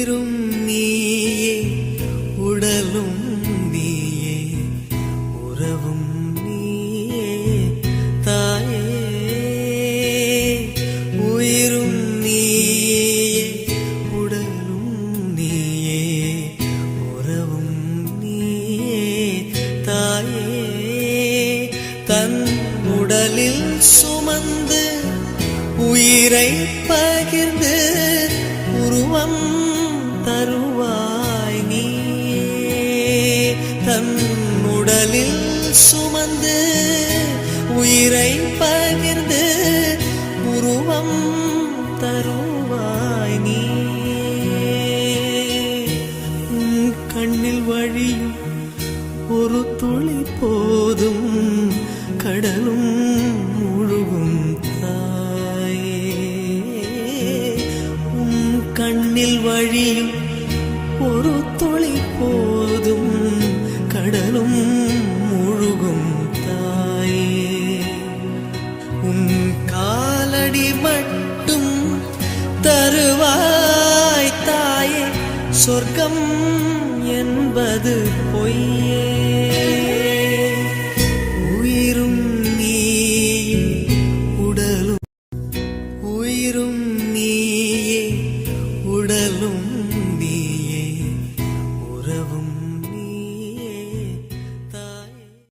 உயிரும் நீயே உடலும் நீயே உறவும் நீயே தாயே. உயிரும் நீயே உடலும் நீயே உறவும் நீயே தாயே. தன் உடலில் சுமந்து உயிரை பகிர்ந்து உருவம் தருவாய் நீயே தன் உடலில் சுமந்து உயிரை பகிர்ந்து உருவம் தருவாய் நீயே உன் கண்ணில் வழியும் ஒரு துளி போதும் கடலும் கண்ணில் வழியும் ஒரு துளி போதும் கடலும் முழுகும் தாயே. உன் காலடி மட்டும் தருவாய் தாயே சொர்க்கம் என்பது பொய்யே. உயிரும் நீ உடலும் உயிரும்